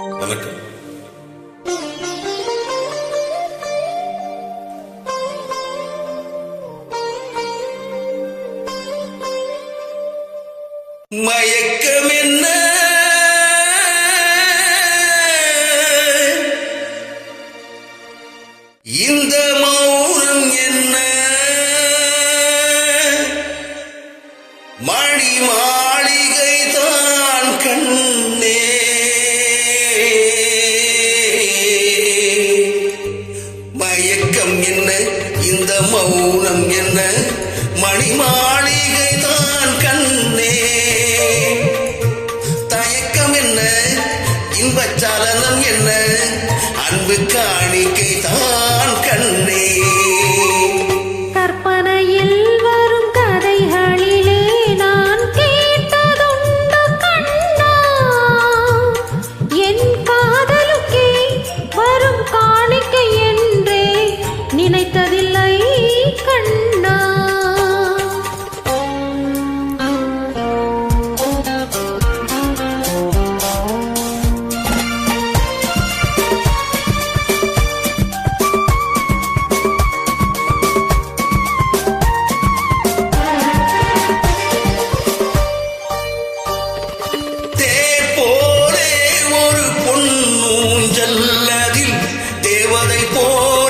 வணக்கம். மயக்கம் என்ன? இந்த மௌனம் என்ன? மணி மாளிகை தான் கண்ணே. மௌனம் என்ன? இந்த மௌனம் என்ன? மணிமாளிகை தான் கண்ணே. தயக்கம் என்ன? இன்பச்சலனம் என்ன? அன்பு காணிக்கை தான் 我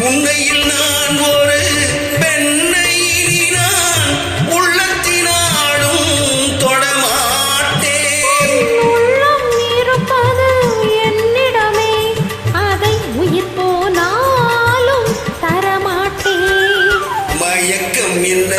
உன்னையில் நான் ஒரு பெண்ணை நான் உள்ளத்தினாலும் தொடமாட்டேன் உள்ளம் இருப்பது என்னிடமே அதை உயிர் போனாலும் தரமாட்டேன் மயக்கம் என்ன?